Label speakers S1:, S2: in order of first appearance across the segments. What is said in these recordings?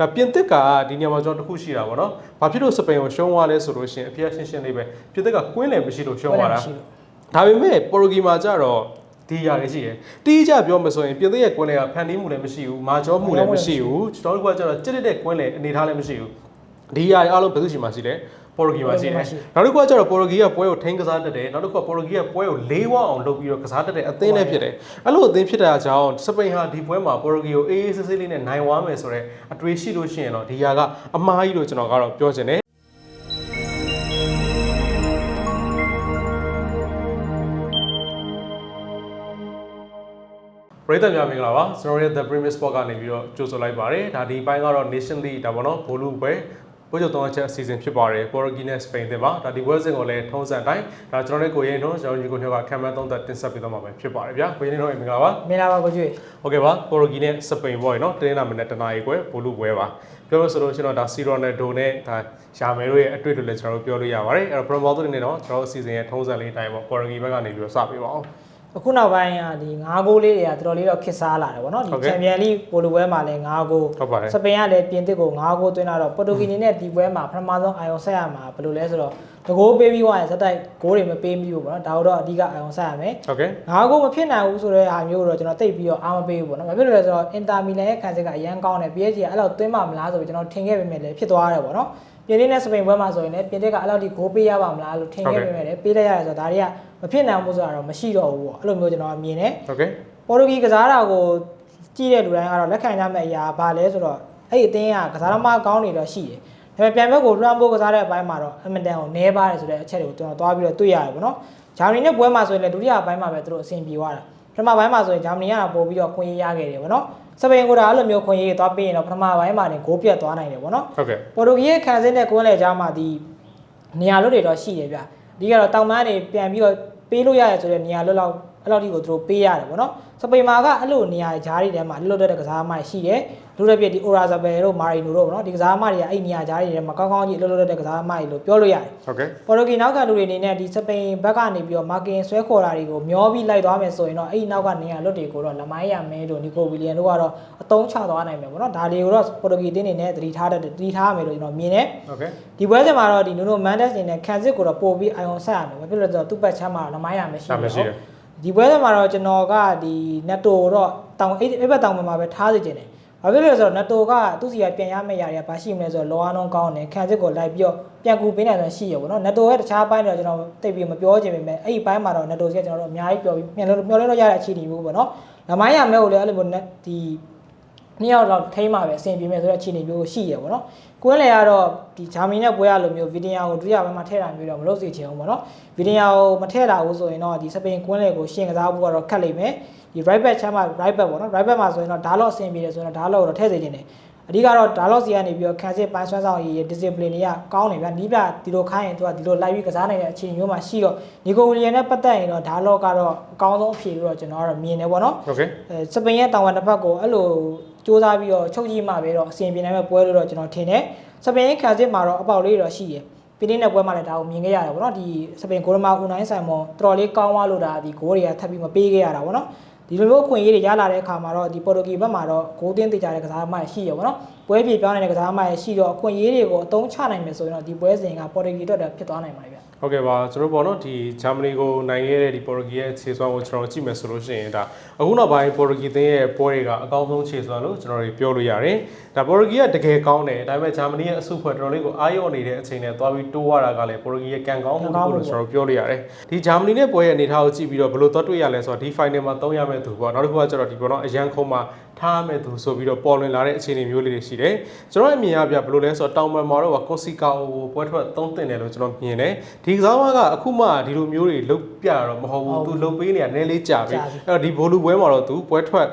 S1: ဒါပြင်သစ်ကဒီနေရာမှာကျွန်တော်တစ်ခုရှိတာပေါ့နော်။ဘာဖြစ်လို့စပိန်ကိုရှုံးသွားလဲဆိုလို့ရှိရင်အပြည့်ရှင်းရှင်းလေးပဲပြင်သစ်ကကွင်းလယ်မရှိလို့ရှုံးသွားတာ
S2: ရှိလို့။
S1: ဒါပေမဲ့ပေါ်တူဂီမှာကျတော့ဒီຢာတွေရှိတယ်။တီးကြပြောမှဆိုရင်ပြင်သစ်ရဲ့ကွင်းလယ်ကဖန်တီးမှုလည်းမရှိဘူး။မာကျောမှုလည်းမရှိဘူး။ကျွန်တော်တို့ကကျတော့ကြစ်တဲ့ကွင်းလယ်အနေထားလည်းမရှိဘူး။ဒီຢာတွေအားလုံးဘယ်သူရှိမှရှိလဲ။ ပေါ်တူဂီမှာရှိတယ်။နောက်တစ်ခုကကျတော့ပေါ်တူဂီကပွဲကိုထိန်းကစားတတ်တယ်။နောက်တစ်ခုကပေါ်တူဂီကပွဲကိုလေးဝအောင်လုပ်ပြီးတော့ကစားတတ်တဲ့အသင်းလည်းဖြစ်တယ်။အဲ့လိုအသင်းဖြစ်တာကြောင့်စပိန်ဟာဒီပွဲမှာပေါ်တူဂီကိုအေးအေးဆေးဆေးလေးနဲ့နိုင်သွားမယ်ဆိုတော့အတွေးရှိလို့ရှိရင်တော့ဒီຢာကအမားကြီးလို့ကျွန်တော်ကတော့ပြောချင်တယ်ပရိသတ်များမင်္ဂလာပါကျွန်တော်ရဲ့ The Premier Sport ကနေပြီးတော့ကြိုဆိုလိုက်ပါတယ်ဒါဒီပိုင်းကတော့ Nation League ဒါပေါ့နော်ဘိုလူပွဲ ပွဲချုပ်သုံးချက်အစီအစဉ်ဖြစ်ပါတယ်ပေါ်တူဂီနဲ့စပိန်တင်ပါဒါဒီပွဲစဉ်ကိုလည်းထုံးစံတိုင်းဒါကျွန်တော်တို့ကိုရင်တို့ကျွန်တော်ညီကိုညောကခံမှန်းသုံးသက်တင်ဆက်ပေးတော့မှာပဲဖြစ်ပါတယ်ဗျာကိုရင်တို့မင်္ဂလာပါ
S2: မင်္ဂလာပါကိုကျွေး
S1: ဟုတ်ကဲ့ပါပေါ်တူဂီနဲ့စပိန်ပွဲနော်တင်းလာမနေ့တနာရီပွဲဘိုလူပွဲပါပြောလို့ဆိုလို့ရှိရင်တော့ဒါစီရိုနယ်ဒိုနဲ့ဒါရှာမယ်တို့ရဲ့အတွေ့အကြုံလည်းကျွန်တော်တို့ပြောလို့ရပါတယ်အဲ့တော့ promo တို့နေတော့ကျွန်တော်တို့အစီအစဉ်ရဲ့ထုံးစံလေးတိုင်းပေါ့ပေါ်တူဂီဘက်ကနေပြီးတော့စပေးပါအောင်
S2: အခုနောက်ပိုင်းကဒီ9ဂိုးလေးတွေကတော်တော်လေးတော့ခစ်စားလာတယ်ဗောနော်ဒီ
S1: ဟုတ်ကဲ့
S2: ချန်ပီယံလိပိုလိုပွဲမှာလည်း9ဂိုး
S1: ဟုတ်ပါတယ်
S2: စပိန်ကလည်းပြင်သစ်ကို9ဂိုးသွင်းလာတော့ပေါ်တူဂီနေနဲ့ဒီပွဲမှာပထမဆုံးအာရုံဆက်ရမှာဘယ်လိုလဲဆိုတော့တကိုးပေးပြီးသွားရင်ဇက်တိုက်ဂိုးတွေမပေးမိဘူးဗောနော်ဒါတော့အဓိကအာရုံဆက်ရမယ်
S1: ဟုတ်ကဲ့
S2: ငါးကိုမဖြစ်နိုင်ဘူးဆိုတဲ့ဟာမျိုးတော့ကျွန်တော်တိတ်ပြီးတော့အားမပေးဘူးပေါ့နော်။ဘာဖြစ်လို့လဲဆိုတော့အင်တာမီလန်ရဲ့ခံစစ်ကအရန်ကောင်းတယ် PSG ကအဲ့လောက်သွင်းမှမလားဆိုပြီးကျွန်တော်ထင်ခဲ့ပေမဲ့လည်းဖြစ်သွားတယ်ပေါ့နော်။ ပြင်သစ်နဲ့စပိန်ပွဲမှာဆိုရင်လည်းပြင်သစ်ကအဲ့လောက်ထိဂိုးပေးရပါမလားလို့ထင်ခဲ့ပေမဲ့လည်းပေးလိုက်ရတယ်ဆိုတော့ဒါတွေကမဖြစ်နိုင်ဘူးဆိုတာတော့မရှိတော့ဘူးပေါ့။အဲ့လိုမျိုးကျွန်တော်မြင်တယ်
S1: ဟုတ်ကဲ့။
S2: ပေါ်တူဂီကစားတာကိုကြည့်တဲ့လူတိုင်းကတော့လက်ခံကြမယ့်အရာဘာလဲဆိုတော့အဲ့ဒီအသင်းကကစားသမားကောင်းနေတော့ရှိတယ်။ဒါပေမဲ့ပြန်ဘက်ကိုလွှမ်းဖို့ကစားတဲ့အပိုင်းမှာတော့အမတန်ကိုနဲပါတယ်ဆိုတဲ့အချက်တွေကိုကျွန်တော်သွားပြီးတော့တွေ့ရတယ်ပေါ့နော်။ဂျာမနီနဲ့ပွဲမှာဆိုရင်လည်းဒုတိယပိုင်းမှာပဲသူတို့အဆင်ပြေသွားတာ။ပထမပိုင်းမှာဆိုရင်ဂျာမနီကတော့ပို့ပြီးတော့ခွင့်ရရခဲ့တယ်ပေါ့နော်။ စပိန်ကအဲ့လိုမျိုးခွင့်ရရသွားပြီးရင်တော့ပထမပိုင်းမှာနေဂိုးပြတ်သွားနိုင်တယ်ပေါ့နော်။
S1: ဟုတ်ကဲ့
S2: ပေါ်တူဂီရဲ့ခံစစ်နဲ့ကွင်းလေကြားမှာဒီနေရာလွတ်တွေတော့ရှိတယ်ဗျအဓိကတော့တောင်ပန်းတွေပြန်ပြီးတော့ပေးလို့ရတယ်ဆိုတဲ့နေရာလွတ်လောက် အဲ့လောက်ဒီကိုသူတို့ပေးရတယ်ဗောနော်စပိန်မာကအဲ့လိုနေရာဂျားတွေထဲမှာလွတ်တဲ့ကစားသမားတွေရှိတယ်လူတဲ့ပြဒီအိုရာဇဘယ်တို့မာရီနိုတို့ဗောနော်ဒီကစားသမားတွေကအဲ့နေရာဂျားတွေထဲမှာကောင်းကောင်းကြီးလွတ်လွတ်တဲ့ကစားသမားတွေလို့ပြောလို့ရတယ်
S1: ဟုတ်ကဲ့
S2: ပေါ်တူဂီနောက်ကလူတွေအနေနဲ့ဒီစပိန်ဘက်ကနေပြီးတော့မာကင်ဆွဲခေါ်တာတွေကိုမျောပြီးလိုက်သွားမယ်ဆိုရင်တော့အဲ့ဒီနောက်ကနေရာလွတ်တွေကိုတော့လမိုင်းရမဲတို့နီကိုဝီလီယံတို့ကတော့အတုံးချသွားနိုင်မယ်ဗောနော်ဒါတွေကိုတော့ပေါ်တူဂီတင်းနေနဲ့သတိထားတဲ့သတိထားရမယ်လို့ကျွန်တော်မြင်တယ်
S1: ဟုတ်ကဲ့
S2: ဒီပွဲစဉ်မှာတော့ဒီနူနိုမန်ဒက်စ်နေနဲ့ခံစစ်ကိုတော့ပို့ပြီးအိုင်အောင်ဆက်ရမယ်ဘာဖြစ်လို့လဲဆိုတော့သူ့ပတ်ချမ်းမှာလမိုင်းရမရှိ
S1: ဒါမရှိတယ်
S2: ဒီပွဲစဉ်မှာတော့ကျွန်တော်ကဒီနက်တိုတော့တောင်အဲ့အဲ့ဘက်တောင်မှာပဲထားစီခြင်းတယ်ဘာဖြစ်လို့လဲဆိုတော့နက်တိုကသူ့စီကပြန်ရမယ့်ຢာတွေကဘာရှိမလဲဆိုတော့လောအားလုံးကောင်းတယ်ခံစစ်ကိုလိုက်ပြီးတော့ပြန်ကူပေးနိုင်တယ်ရှိရပေါ့နော်နက်တိုရဲ့တခြားပိုင်းတော့ကျွန်တော်တိတ်ပြီးမပြောချင်ပေမဲ့အဲ့ဒီပိုင်းမှာတော့နက်တိုစီကကျွန်တော်တို့အများကြီးပြောပြီးပြန်လို့ပြောလို့ရတဲ့အခြေအနေမျိုးပေါ့နော်လမိုင်းရမဲကိုလည်းအဲ့လိုမျိုးဒီ နှစ်ယောက်တော့ထိမ့်မှာပဲအဆင်ပြေမယ်ဆိုတဲ့အခြေအနေမျိုးရှိရပါတော့။ကွင်းလေကတော့ဒီဂျာမနီနဲ့ပွဲရလိုမျိုးဗီဒီယိုကိုဒုတိယပိုင်းမှာထည့်တာမျိုးတော့မလုပ်စေချင်ဘူးပေါ့နော်။ဗီဒီယိုကိုမထည့်တာဘူးဆိုရင်တော့ဒီစပိန်ကွင်းလေကိုရှင်းကစားဖို့ကတော့ခက်လိမ့်မယ်။ဒီ right back ချမ်းမှာ right back ပေါ့နော် right back မှာဆိုရင်တော့ဒါလော့အဆင်ပြေတယ်ဆိုရင်တော့ဒါလော့ကိုတော့ထည့်စေချင်တယ်။အဓိကတော့ဒါလော့စီကနေပြီးတော့ခံစစ်ပိုင်းဆွမ်းဆောင်ရည် discipline တွေကကောင်းနေဗျာ။နီးပြဒီလိုခိုင်းရင်သူကဒီလိုလိုက်ပြီးကစားနိုင်တဲ့အခြေအနေမျိုးမှာရှိတော့နီကိုဝီလီယံနဲ့ပတ်သက်ရင်တော့ဒါလော့ကတော့အကောင်းဆုံးအဖြေလို့တော့ကျွန်တော်ကတော့မြင်တယ်ပေါ့နော်။
S1: ဟုတ်ကဲ့
S2: အဲစပိန်ရဲ့တောင်ဝန်တစ်ဖက်ကိုအဲ့လို စူးစမ်းပြီးတော့ချုပ်ကြည့်မှပဲတော့အစီအပြေနိုင်မဲ့ပွဲလို့တော့ကျွန်တော်ထင်တယ်စပိန်ရဲ့ခံစစ်မှာတော့အပေါက်လေးတော့ရှိတယ်ပြီးနေတဲ့ပွဲမှာလည်းဒါကိုမြင်ခဲ့ရတယ်ဗောနော်ဒီစပိန်ဂိုလမာဦးနိုင်ဆိုင်မွန်တော်တော်လေးကောင်းသွားလို့ဒါဒီဂိုးတွေကထပ်ပြီးမပေးခဲ့ရတာဗောနော်ဒီလိုမျိုးအခွင့်အရေးတွေရလာတဲ့အခါမှာတော့ဒီပေါ်တူဂီဘက်မှာတော့ဂိုးတင်းတေချာတဲ့ကစားသမားရှိရဗောနော်ပွဲပြေပြောင်းနေတဲ့ကစားသမားရှိတော့အခွင့်အရေးတွေကိုအသုံးချနိုင်မယ်ဆိုရင်တော့ဒီပွဲစဉ်ကပေါ်တူဂီအတွက်တော့ဖြစ်သွားနိုင်ပါတယ်ဗျ
S1: ဟုတ်ကဲ့ပါကျွန်တော်ပေါ့နော်ဒီဂျာမနီကိုနိုင်ခဲ့တဲ့ဒီပေါ်တူဂီရဲ့ခြေစွမ်းကိုကျွန်တော်ကြည့်မယ်ဆိုလို့ရှိရင်ဒါအခုနောက်ပိုင်းပေါ်တူဂီသင်းရဲ့ပွဲတွေကအကောင်းဆုံးခြေစွမ်းလို့ကျွန်တော်တို့ပြောလို့ရတယ်ဒါပေါ်တူဂီကတကယ်ကောင်းတယ်ဒါပေမဲ့ဂျာမနီရဲ့အစုဖွဲ့တော်တော်လေးကိုအားရော့နေတဲ့အချိန်နဲ့သွားပြီးတိုးရတာကလည်းပေါ်တူဂီရဲ့ကံကောင်းမှုတစ်ခုလို့ကျွန်တော်ပြောလို့ရတယ်ဒီဂျာမနီနဲ့ပွဲရဲ့အနေအထားကိုကြည့်ပြီးတော့ဘယ်လိုသွားတွေ့ရလဲဆိုတော့ဒီ final မှာသုံးရမယ့်သူပေါ့နောက်တစ်ခုကကျတော့ဒီပေါ့နော်အရန်ခုံးမှာ ထားမဲ့သူဆိုပြီးတော့ပေါ်လွင်လာတဲ့အခြေအနေမျိုးလေးတွေရှိတယ်ကျွန်တော်အမြင်အရပြဘယ်လိုလဲဆိုတော့တောင်ပန်မာတော့ကကွန်စီကာကိုပွဲထွက်သုံးတင်တယ်လို့ကျွန်တော်မြင်တယ်ဒီကစားမကအခုမှဒီလိုမျိုးတွေလုတ်ပြတော့မဟုတ်ဘူးသူလုတ်ပေးနေတာနည်းလေးကြာပြီအဲ့တော့ဒီဘိုလူပွဲမှာတော့သူပွဲထွက်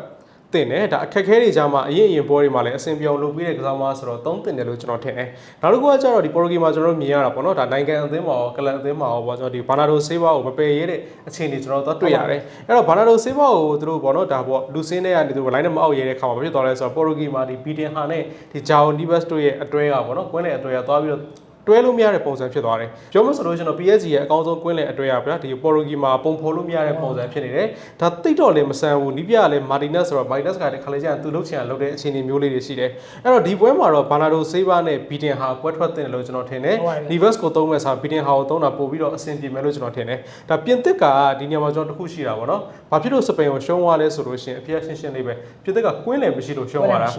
S1: တင်တယ်ဒါအခက်ခဲတွေကြားမှာအရင်အရင်ပွဲတွေမှာလည်းအဆင်ပြေအောင်လုပ်ပေးတဲ့ကစားမဆိုတော့သုံးတင်တယ်လို့ကျွန်တော်ထင်တယ်နောက်တစ်ခုကကျတော့ဒီပေါ်ဂီမှာကျွန်တော်တို့မြင်ရတာပေါ့နော်ဒါနိုင်ငံအသင်းမှာရောကလပ်အသင်းမှာရောပေါ့ကျွန်တော်ဒီဘာနာဒိုဆေးဘာကိုမပယ်ရဲတဲ့အခြေအနေကျွန်တော်တို့တွေ့ရတယ်အဲ့တော့ဘာနာဒိုဆေးဘာကိုသူတို့ပေါ့နော်ဒါပေါ့လူစင်းတဲ့ကနေသူလိုင်းနဲ့မအောက်ရဲတဲ့ခါမှာဖြစ်သွားလဲဆိုတော့ပေါ်ဂီမှာဒီဘီတင်ဟာနဲ့ဒီဂျာအိုနီဘတ်တို့ရဲ့အတွဲကပေါ့နော်ကွင်းတဲ့အတွဲကသွားပြီးတော့ တွဲလို့မရတဲ့ပုံစံဖြစ်သွားတယ်ပြောမှဆိုလို့ကျွန်တော် PSG ရဲ့အကောင်းဆုံးကွင်းလယ်အတွဲရဗျာဒီပေါ်ရိုဂီမှာပုံဖော်လို့မရတဲ့ပုံစံဖြစ်နေတယ်ဒါတိတ်တော့လည်းမဆန်ဘူးနီးပြကလည်းမာတီနက်ဆိုတော့မာတီနက်စ်ကလည်းခလေးကျန်သူလှုပ်ချင်အောင်လုပ်တဲ့အခြေအနေမျိုးလေးတွေရှိတယ်အဲ့တော့ဒီပွဲမှာတော့ဘာနာဒိုဆေးဘာနဲ့ဘီတင်ဟာပွဲထွက်တဲ့လို့ကျွန်တော်ထင်တယ် Reverse ကိုသုံးမဲ့စာဘီတင်ဟာကိုသုံးတာပို့ပြီးတော့အဆင်ပြေမယ်လို့ကျွန်တော်ထင်တယ်ဒါပြင်သစ်ကဒီနေရာမှာကျွန်တော်တစ်ခုရှိတာပေါ့နော်ဘာဖြစ်လို့စပိန်ကိုရှုံးသွားလဲဆိုလို့ရှိရင်အပြည့်ရှင်းရှင်းလေးပဲပြင်သစ်ကကွင်းလယ်မရှိလို့ရှုံးသွားတာ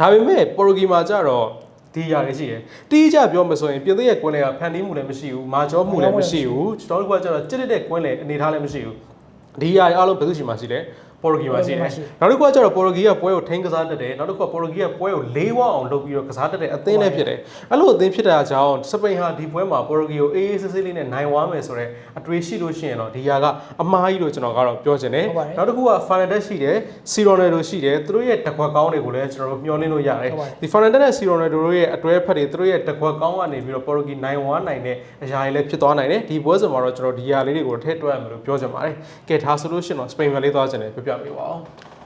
S1: ဒါပေမဲ့ပေါ်တူဂီမှာကျတော့ ဒီຢာတွေရှိတယ်။တီးကြပြောမယ်ဆိုရင်ပြင်သစ်ရဲ့ကွင်းလယ်ကဖန်တီးမှုလည်းမရှိဘူး။မာကျောမှုလည်းမရှိဘူး။ကျွန်တော်တို့ကကျတော့ကြစ်တဲ့ကွင်းလယ်အနေထားလည်းမရှိဘူး။ဒီຢာတွေအားလုံးဘယ်သူရှိမှရှိလဲ။ ပေါ်တူဂီမှာရှိတယ်။နောက်တစ်ခုကကျတော့ပေါ်တူဂီကပွဲကိုထိန်းကစားတတ်တယ်။နောက်တစ်ခုကပေါ်တူဂီကပွဲကိုလေးဝအောင်လုပ်ပြီးတော့ကစားတတ်တဲ့အသင်းလည်းဖြစ်တယ်။အဲ့လိုအသင်းဖြစ်တာကြောင့်စပိန်ဟာဒီပွဲမှာပေါ်တူဂီကိုအေးအေးဆေးဆေးလေးနဲ့နိုင်ဝါမယ်ဆိုတော့အတွေ့ရှိလို့ရှိရင်တော့ဒီຢာကအမားကြီးလို့ကျွန်တော်ကတော့ပြောချင်တယ်။နောက်တစ်ခုက Fernandez ရှိတယ်စီရိုနယ်ဒိုရှိတယ်သူတို့ရဲ့တကွက်ကောင်းတွေကိုလည်းကျွန်တော်တို့မျှော်လင့်လို့ရတယ်
S2: ဟုတ်ပါတယ်
S1: ဒီ Fernandez နဲ့စီရိုနယ်ဒိုတို့ရဲ့အတွဲဖက်တွေသူတို့ရဲ့တကွက်ကောင်းကနေပြီးတော့ပေါ်တူဂီနိုင်ဝါနိုင်တဲ့အရာတွေလည်းဖြစ်သွားနိုင်တယ်ဒီပွဲစဉ်မှာတော့ကျွန်တော်ဒီအရာလေးတွေကိုထည့်တွက်ရမယ်လို့ပြောချင်ပါတယ်ကဲဒါဆိုလို့ရှိရင်တော့ Spain ပဲလေးသွားချင်တယ်ပြပြပေးပါဦး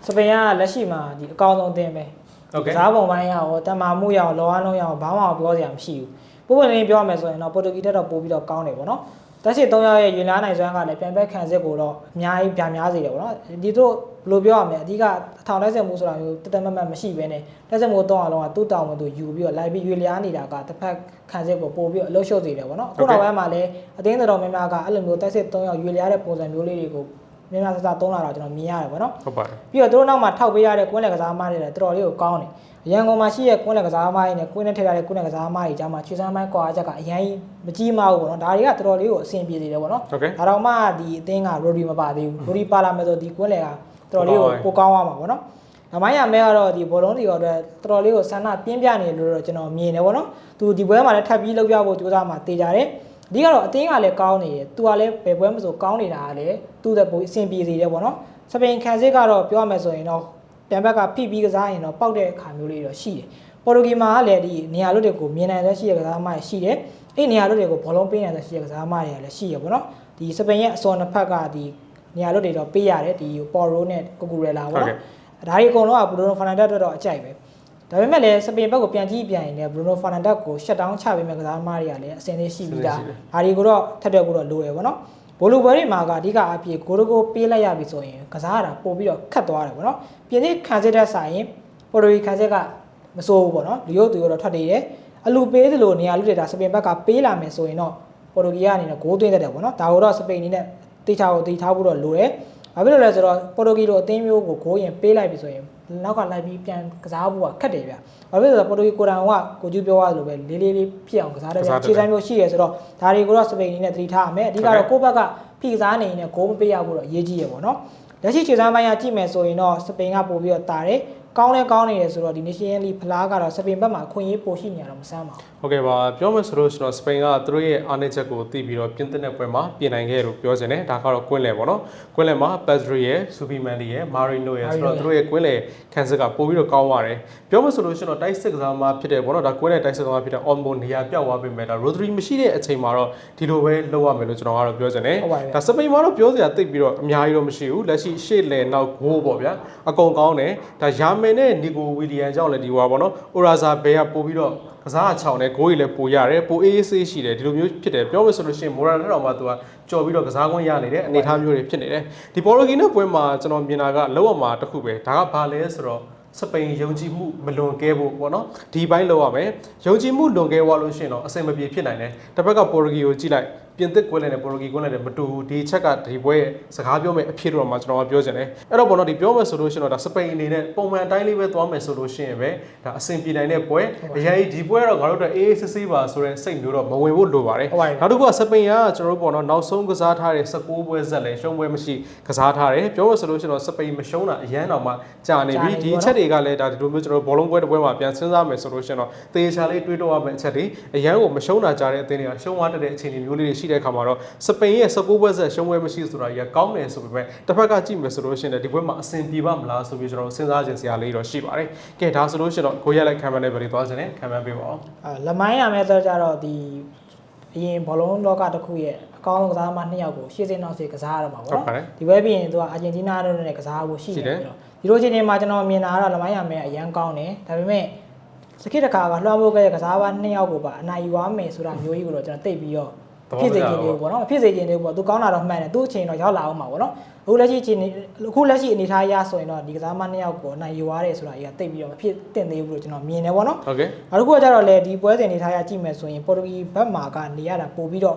S2: စပိန်ကလက်ရှိမှာဒီအကောင်းဆုံးအသင်းပဲ
S1: ဟုတ်ကဲ့
S2: ကစားပုံပိုင်းရအောင်တမာမှုရအောင်လောအားလုံးရအောင်ဘာမှမပြောစရာမရှိဘူးပုံမှန်လေးပြောရမယ်ဆိုရင်တော့ပေါ်တူဂီတက်တော့ပို့ပြီးတော့ကောင်းတယ်ပေါ့နော်တက်ရှိ3ယောက်ရဲ့ရင်လားနိုင်စွမ်းကလည်းပြန်ဘက်ခံစစ်ကိုတော့အများကြီးပြန်များစေတယ်ပေါ့နော်ဒီတို့ဘယ်လိုပြောရမလဲအဓိကအထောင်လက်စင်မှုဆိုတာမျိုးတတမတ်မတ်မရှိဘဲနဲ့လက်စင်မှုတော့အောင်လုံးကသူ့တောင်းမသူယူပြီးတော့လိုက်ပြီးရွေလျားနေတာကတစ်ဖက်ခံစစ်ကိုပို့ပြီးတော့အလုပ်ရှုပ်စေတယ်ပေါ့နော်အခုနောက်ပိုင်းမှာလည်းအသင်းတော်များများကအဲ့လိုမျိုးတက်စစ်3ယောက်ရွေလျားတဲ့ပုံစံမျိုးလေးတွေကို များများဆဆသုံးလာတော့ကျွန်တော်မြင်ရတယ်ပေါ့နော်
S1: ဟုတ်ပါတယ်
S2: ပြီးတော့သူတို့နောက်မှာထောက်ပေးရတဲ့ကွင်းလက်ကစားသမားတွေလည်းတော်တော်လေးကိုကောင်းတယ်။ရန်ကုန်မှာရှိတဲ့ကွင်းလက်ကစားသမားတွေနဲ့ကွင်းနဲ့ထည့်ရတဲ့ကွင်းလက်ကစားသမားတွေကြားမှာခြေစမ်းပိုင်းကွာချက်ကအရင်မကြီးမအောင်ပေါ့နော်။ဒါတွေကတော်တော်လေးကိုအဆင်ပြေနေတယ်ပေါ့နော်
S1: ဟုတ်ကဲ့။
S2: ဒါတော့မှဒီအသင်းကရိုဒီမပါသေးဘူး။ရိုဒီပါလာမယ်ဆိုဒီကွင်းလက်ကတော်တော်လေးကိုပိုကောင်းသွားမှာပေါ့နော်။အမိုင်းရမဲကတော့ဒီဘောလုံးတွေတော့တော်တော်လေးကိုဆန္ဒပြင်းပြနေတယ်လို့တော့ကျွန်တော်မြင်တယ်ပေါ့နော်။သူဒီပွဲမှာလည်းထပ်ပြီးလောက်ပြဖို့ကြိုးစားမှတေးကြတယ်။ အဓိကတော့အသင်းကလည်းကောင်းနေတယ်။ तू ကလည်းဘယ်ပွဲမဆိုကောင်းနေတာကလည်းသူ့တဲ့ပုံအဆင်ပြေစေတယ်ပေါ့နော်။စပိန်ခံစစ်ကတော့ပြောရမယ်ဆိုရင်တော့ပြန်ဘက်ကဖိပြီးကစားရင်တော့ပောက်တဲ့အခါမျိုးလေးတော့ရှိတယ်။ပေါ်တူဂီမှာကလည်းဒီနေရာလွတ်တွေကိုမြင်နိုင်တဲ့ရှိတဲ့ကစားသမားတွေရှိတယ်။အဲ့နေရာလွတ်တွေကိုဘောလုံးပေးနိုင်တဲ့ရှိတဲ့ကစားသမားတွေကလည်းရှိရပေါ့နော်။ဒီစပိန်ရဲ့အစောနှစ်ဖက်ကဒီနေရာလွတ်တွေတော့ပေးရတယ်ဒီပေါ်ရိုနဲ့ကိုကူရဲလာပေါ့နော်။ဒါတွေအကုန်လုံးကဘရူနိုဖာနန်ဒက်အတွက်တော့အကြိုက်ပဲ။ ဒါပေမဲ့လည်းစပိန်ဘက်ကိုပြန်ကြည့်ပြန်ရင်လည်းဘရူနိုဖာနန်ဒက်ကိုရှက်တောင်းချပေးမဲ့ကစားသမားတွေကလည်းအဆင်သင့်ရှိပြီးသား။ဒါတွေကိုတော့ထပ်တွက်ဖို့တော့လိုရယ်ပေါ့နော်။ဘိုလူဘယ်တွေမှာကအဓိကအပြည့်ကိုရိုကိုပေးလိုက်ရပြီဆိုရင်ကစားရတာပို့ပြီးတော့ခတ်သွားတယ်ပေါ့နော်ပြင်းသစ်ခံစစ်တဲ့ဆိုင်ရင်ပေါ်တိုရီခံစစ်ကမစိုးဘူးပေါ့နော်လူရုပ်သူရုပ်တော့ထွက်နေတယ်အလူပေးသလိုနေရာလူတွေဒါစပင်ဘက်ကပေးလာမယ်ဆိုရင်တော့ပေါ်တိုဂီကနေတော့ဂိုးသွင်းတတ်တယ်ပေါ့နော်ဒါကိုတော့စပိန်အနေနဲ့တေချာကိုတေထားဖို့တော့လိုတယ်ဘာဖြစ်လို့လဲဆိုတော့ပေါ်တိုဂီလိုအသင်းမျိုးကိုဂိုးရင်ပေးလိုက်ပြီဆိုရင် နောက်ကလိုက်ပြီးပြန်ကစားဖို့ကခက်တယ်ဗျဘာဖြစ်လို့လဲဆိုတော့ပေါ်တိုဂီကိုတန်ကကိုကျူးပြောရသလိုပဲလေးလေးလေးဖြစ်အောင်ကစားတယ်ဗျခြေစမ်းမျိုးရှိရဆိုတော့ဒါတွေကိုတော့စပိန်အနေနဲ့သတိထားရမယ်အဓိကတော့ကိုယ့်ဘက်ကဖိကစားနေရင်လည်းဂိုးမပေးရဘူးတော့အရေးကြီးရပေါ့နော်လက်ရှိခြေစမ်းပိုင်းကကြည့်မယ်ဆိုရင်တော့စပိန်ကပို့ပြီးတော့တာတယ် ကောင်းလဲကောင်းနေတယ်ဆိုတော့ဒီ Nation League ဖလားကတော့စပိန်ဘက်မှာအခွင့်အရေးပိုရှိနေရတော့မဆန်းပါဘူး
S1: ဟုတ်ကဲ့ပါပြောမယ်ဆိုလို့ကျွန်တော်စပိန်ကသူတို့ရဲ့အားနည်းချက်ကိုသိပြီးတော့ပြင်သစ်တဲ့ပွဲမှာပြင်နိုင်ခဲ့လို့ပြောချင်တယ်ဒါကတော့ကွင်းလယ်ပေါ့နော်ကွင်းလယ်မှာ Pedri ရဲ့ Superman ရဲ့ Marino ရဲ့ဆိုတော့သူတို့ရဲ့ကွင်းလယ်ခန်းစစ်ကပို့ပြီးတော့ကောင်းပါတယ်ပြောမယ်ဆိုလို့ကျွန်တော်တိုက်စစ်ကစားမှာဖြစ်တယ်ပေါ့နော်ဒါကွင်းလယ်တိုက်စစ်ကစားမှာဖြစ်တဲ့ on ball နေရာပြောက်သွားပြီမဲ့ဒါ Rodri မရှိတဲ့အချိန်မှာတော့ဒီလိုပဲလုပ်ရမယ်လို့ကျွန်တော်ကတော့ပြောချင်တယ်ဒါစပိန်မှာတော့ပြောစရာသိပ်ပြီးတော့အများကြီးတော့မရှိဘူးလက်ရှိရှေ့လယ်နောက်ဂိုးပေါ့ဗျာအကုန်ကောင်းတယ်ဒါယာမင်နဲ့နီကိုဝီလီယန်ကြောင့်လည်းဒီဟွာပေါ့နော် Oraza ဘဲကပို့ပြီးတော့ကစားအချောင်းနဲ့ဂိုးကြီးလည်းပိုရတယ်ပိုအေးအေးဆေးရှိတယ်ဒီလိုမျိုးဖြစ်တယ်ပြောမယ်ဆိုလို့ရှိရင်မိုရာလက်တော်မှာသူကကြော်ပြီးတော့ကစားခွင့်ရနေတဲ့အနေအထားမျိုးတွေဖြစ်နေတယ်ဒီပေါ်လိုဂီနဲ့ပွဲမှာကျွန်တော်မြင်တာကလောက်အောင်မှာတစ်ခုပဲဒါကဘာလဲဆိုတော့စပိန်ယုံကြည်မှုမလွန်ကဲဖို့ပေါ့နော်ဒီဘိုင်းလောက်ရမယ်ယုံကြည်မှုလွန်ကဲသွားလို့ရှိရင်တော့အဆင်မပြေဖြစ်နိုင်တယ်တစ်ဘက်ကပေါ်လိုဂီကိုကြည့်လိုက်ပြင်သစ်ကွဲလည်းနဲ့ပေါ်လိုဂီကွဲလည်းနဲ့မတူဘူးဒီချက်ကဒီပွဲရဲ့စကားပြောမယ်အဖြစ်တော့မှကျွန်တော်ကပြောချင်တယ်အဲ့တော့ပေါ့နော်ဒီပြောမယ်ဆိုလို့ရှိရင်တော့ဒါစပိန်အနေနဲ့ပုံမှန်အတိုင်းလေးပဲသွားမယ်ဆိုလို့ရှိရင်ပဲဒါအဆင်ပြေနိုင်တဲ့ပွဲအရင်ဒီပွဲကတော့ငါတို့တို့အေးအေးဆေးဆေးပါဆိုတဲ့စိတ်မျိုးတော့မဝင်ဖို့လိုပါတယ်
S2: ဟုတ်ပါတယ်
S1: နောက်တစ်ခုကစပိန်ကကျွန်တော်တို့ပေါ့နော်နောက်ဆုံးကစားထားတဲ့16ပွဲဆက်လဲရှုံးပွဲမရှိကစားထားတယ်ပြောရဆိုလို့ရှိရင်တော့စပိန်မရှုံးတာအရန်တော့မှကြာနေပြီဒီအချက်တွေကလည်းဒါဒီလိုမျိုးကျွန်တော်ဘောလုံးပွဲတစ်ပွဲမှာပြန်စဉ်းစားမယ်ဆိုလို့ရှိရင်တော့တေချာလေးတွေးတော့ရမယ့်အချက်တွေအရန်ကိုမရှုံးတာကြာတဲ့အသင်းတွေကရှုံးသွားတဲ့အခြေအနေမျိုးလေးတွေရှိတဲ့အခါမှာတော့စပိန်ရဲ့16ပွဲဆက်ရှုံးပွဲမရှိဆိုတာကြီးကကောင်းတယ်ဆိုပေမဲ့တစ်ဖက်ကကြည့်မယ်ဆိုလို့ရှိရင်လည်းဒီပွဲမှာအဆင်ပြေပါမလားဆိုပြီးကျွန်တော်စဉ်းစားခြင်းစရာလေးတော့ရှိပါတယ်ကဲဒါဆိုလို့ရှိရင်တော့ကိုရက်လိုက်ခံမှန်းနဲ့ပဲသွားခြင်းနဲ့ခံမှန်းပေးပါအောင်
S2: အဲလမိုင်းရမယ်ဆိုတော့ကြတော့ဒီအရင်ဘောလုံးလောကတစ်ခုရဲ့အကောင်းဆုံးကစားသမားနှစ်ယောက်ကိုရှေ့စင်းနောက်စေကစားရတော့မှာ
S1: ဟု
S2: ပေါ့
S1: တ်ပါတယ်
S2: နော်ဒီဘက်ပြီးရင်သူကအာဂျင်တီးနားတို့နဲ့ကစားဖို့ရှိ
S1: ရှိ
S2: နေ
S1: တယ်
S2: ပြီးတော့ဒီလိုချင်းနေမှာကျွန်တော်မြင်တာကတော့လမိုင်းရမယ်အရန်ကောင်းတယ်ဒါပေမဲ့စကိတခါကလွှမ်းမိုးခဲ့တဲ့ကစားပါနှစ်ယောက်ကိုပါအနိုင်ယူရမယ်ဆိုတာမျိုးကြီးကိုတော့ကျွန်တော်သိပြီးတော့ ဖြစ်စေချင်တယ်ပေါ့နော်ဖြစ်စေချင်တယ်ပေါ့သူကောင်းတာတော့မှန်တယ်သူ့အချိန်တော့ရောက်လာအောင်ပါပေါ့နော်အခုလက်ရှိအချိန်အခုလက်ရှိအနေထားရဆိုရင်တော့ဒီကစားမနှစ်ယောက်ကိုအနိုင်ယူရတယ်ဆိုတာကြီးကသိပြီးတော့မဖြစ်တင်သေးဘူးလို့ကျွန်တော်မြင်တယ်ပေါ့နော်
S1: ဟုတ်ကဲ့
S2: နောက်တစ်ခုကကျတော့လေဒီပွဲစဉ်အနေထားရကြည့်မယ်ဆိုရင်ပေါ်တူဂီဘက်မှာကနေရတာပို့ပြီးတော့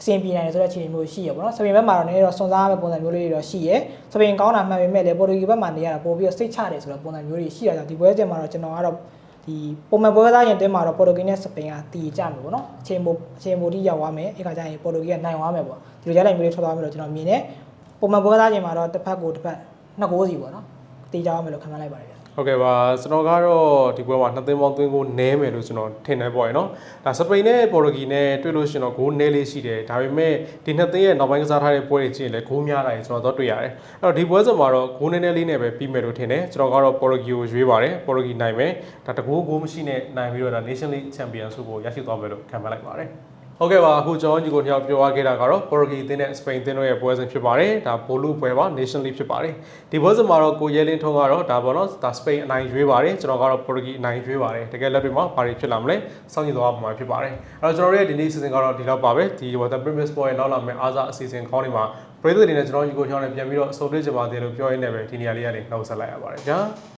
S2: အဆင်ပြေနိုင်တယ်ဆိုတဲ့အခြေအနေမျိုးရှိရပေါ့နော်စပိန်ဘက်မှာတော့နည်းနည်းတော့စွန်စားရမယ့်ပုံစံမျိုးလေးတွေတော့ရှိရစပိန်ကောင်းတာမှန်ပေမဲ့လေပေါ်တူဂီဘက်မှာနေရတာပို့ပြီးတော့စိတ်ချတယ်ဆိုတဲ့ပုံစံမျိုးတွေရှိရတာဒီပွဲစဉ်မှာတော့ကျွန်တော်ကတော့ ဒီပုံမှန်ပွဲသားရင်တင်းမှာတော့ပေါ်တူဂီနဲ့စပိန်ကတီကြမယ်ပေါ့နော်အချိန်မိုအချိန်မိုတိရောက်သွားမယ်အဲ့ခါကျရင်ပေါ်တူဂီကနိုင်သွားမယ်ပေါ့ဒီလိုကြားလိုက်မျိုးလေးထွက်သွားမယ်လို့ကျွန်တော်မြင်တယ်ပုံမှန်ပွဲသားရင်မှာတော့တစ်ဖက်ကိုတစ်ဖက်နှစ်ကိုးစီပေါ့နော်တီကြအောင်မယ်လို့ခံမှန်းလိုက်ပါတယ်ဗျ
S1: ဟုတ်ကဲ့ပါကျွန်တော်ကတော့ဒီပွဲမှာနှစ်သိန်းပေါင်းသွင်းကိုနဲမယ်လို့ကျွန်တော်ထင်တယ်ပေါ့ရနော်ဒါစပိန်နဲ့ပေါ်တူဂီနဲ့တွေ့လို့ရှရင်တော့ဂိုးနဲလေးရှိတယ်ဒါပေမဲ့ဒီနှစ်သိန်းရဲ့နောက်ပိုင်းကစားထားတဲ့ပွဲတွေကြည့်ရင်လည်းဂိုးများတာကြီးကျွန်တော်တော့တွေ့ရတယ်အဲ့တော့ဒီပွဲစဉ်မှာတော့ဂိုးနဲနဲလေးနဲ့ပဲပြီးမယ်လို့ထင်တယ်ကျွန်တော်ကတော့ပေါ်တူဂီကိုရွေးပါတယ်ပေါ်တူဂီနိုင်မယ်ဒါတကူဂိုးမရှိနဲ့နိုင်ပြီးတော့ဒါ Nation League Champions ဆုကိုရရှိသွားမယ်လို့ခံမှန်းလိုက်ပါတယ် ဟုတ်ကဲ့ပါအခုကျွန်တော်ညီကိုတယောက်ပြောရခဲ့တာကတော့ပေါ်တူဂီအသင်းနဲ့စပိန်အသင်းတို့ရဲ့ပွဲစဉ်ဖြစ်ပါတယ်ဒါဘိုလူပွဲပါ Nation League ဖြစ်ပါတယ်ဒီပွဲစဉ်မှာတော့ကိုရဲလင်းထုံးကတော့ဒါပေါ့နော်ဒါစပိန်အနိုင်ရွေးပါတယ်ကျွန်တော်ကတော့ပေါ်တူဂီအနိုင်ရွေးပါတယ်တကယ်လက်တွေမှာဘာတွေဖြစ်လာမလဲစောင့်ကြည့်သွားမှာဖြစ်ပါတယ်အဲ့တော့ကျွန်တော်တို့ရဲ့ဒီနေ့စီစဉ်ကတော့ဒီလောက်ပါပဲဒီ Water Premier Sport ရဲ့နောက်လာမယ့်အားစားအစီအစဉ်ခေါင်းတွေမှာပရိသတ်တွေနဲ့ကျွန်တော်ညီကိုချောင်းနဲ့ပြန်ပြီးတော့အဆုံးတွေ့ကြပါသေးလို့ပြောရင်းနဲ့ပဲဒီနေရာလေးကနေနှုတ်ဆက်လိုက်ရပါတယ်ဗျာ